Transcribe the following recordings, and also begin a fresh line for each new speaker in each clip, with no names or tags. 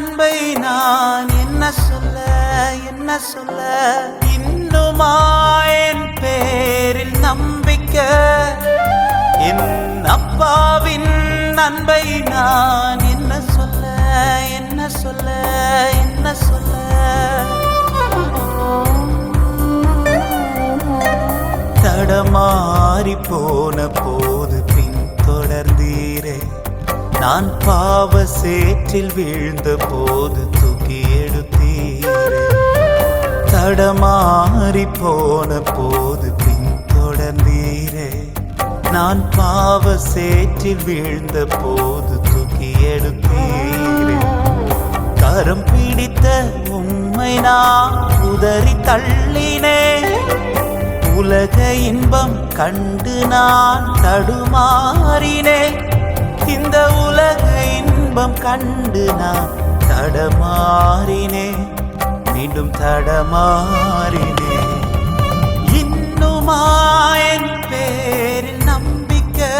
அன்பை நான் என்ன சொல்ல என்ன சொல்ல? இன்னுமா என் பேரில் நம்பிக்கை? என் அப்பாவின் அன்பை நான் என்ன சொல்ல என்ன சொல்ல என்ன சொல்ல? தடமாறி போன போது பின் தொடர்ந்தீரே நான் பாவ சேற்றில் வீழ்ந்த போது தூக்கி எடுத்தீரே. தடமாறி போன போது பின்தொடர்ந்தீரே நான் பாவ சேற்றில் வீழ்ந்த போது தூக்கி எடுத்தீரே. கரம் பிடித்த உம்மை நான் உதறி தள்ளினே. உலக இன்பம் கண்டு நான் தடுமாறினேன் இந்த உலக இன்பம் கண்டு நான் தடமாறினே மீண்டும் தடமாறினே. இன்னுமா என் பேரில் நம்பிக்கை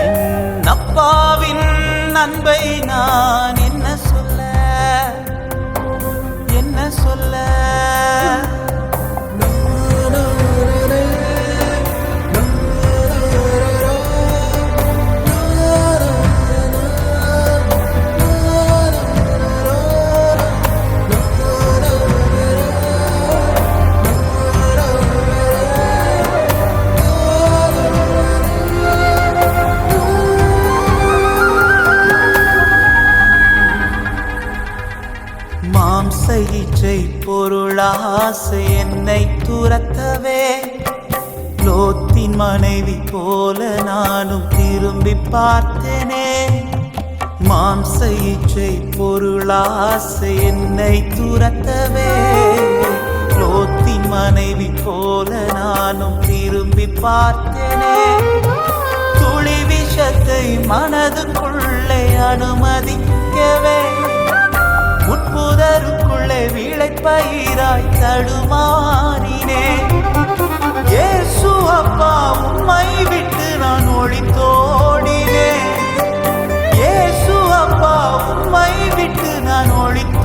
என் அப்பாவின் அன்பை நான் ஆசை என்னை துரத்தவே. லோத்தின் மனைவி போல நானும் திரும்பி பார்த்தேனே. மாம்ச இச்சை பொருளாசை என்னை துரத்தவே. லோத்தின் மனைவி போல நானும் திரும்பி பார்த்தேனே. துளி விஷத்தை மனதுக்குள்ளே அனுமதி விளைப்பயிராய் தடுமாறினே. ஏசு அப்பா உம்மை விட்டு நான் ஒளித்தோடினேன் ஏசு அப்பா உம்மை விட்டு நான் ஒளித்தோடினேன்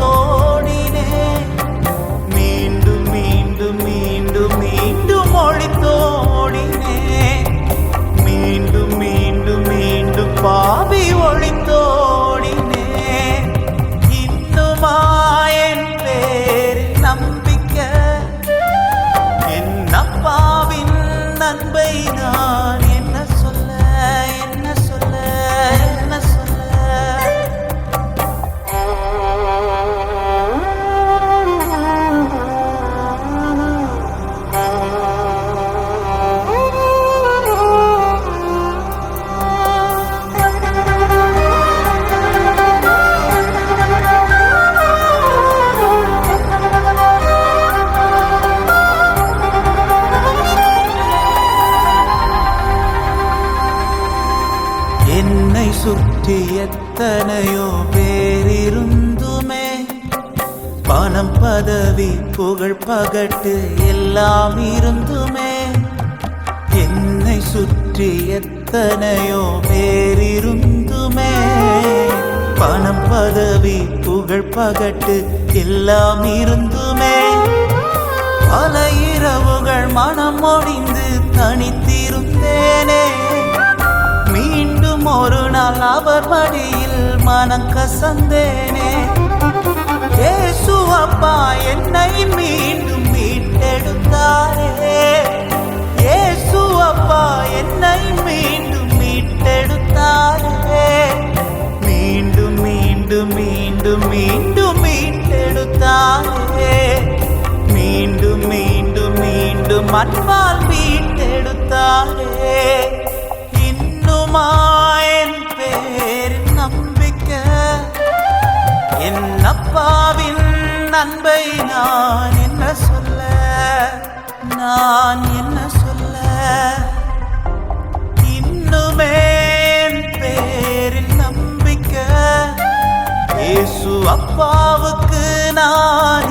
என்னை சுற்றி எத்தனையோ பேரிருந்துமே. பணம் பதவி புகழ் பகட்டு எல்லாம் இருந்துமே. என்னை சுற்றி எத்தனையோ பேரிருந்துமே. பணம் பதவி புகழ் பகட்டு எல்லாம் இருந்துமே. பல இரவுகள் மனம் ஒடிந்து தனித்திருந்தேனே. ஒரு நாள் அவர் மடியில் மனம் கசந்தேனே. இயேசு அப்பா என்னை மீண்டும் மீட்டெடுத்தாரே. இயேசு அப்பா என்னை மீண்டும் மீட்டெடுத்தாரே. மீண்டும் மீண்டும் மீண்டும் மீண்டும் மீட்டெடுத்தாரே. மீண்டும் மீண்டும் மீண்டும் அன்பால் மீட்டெடுத்தாரே. இன்னுமா அப்பாவின் அன்பை நான் என்ன சொல்ல? நான் என்ன சொல்ல? இன்னுமே பேரில் நம்பிக்கை. இயேசு அப்பாவுக்கு நான்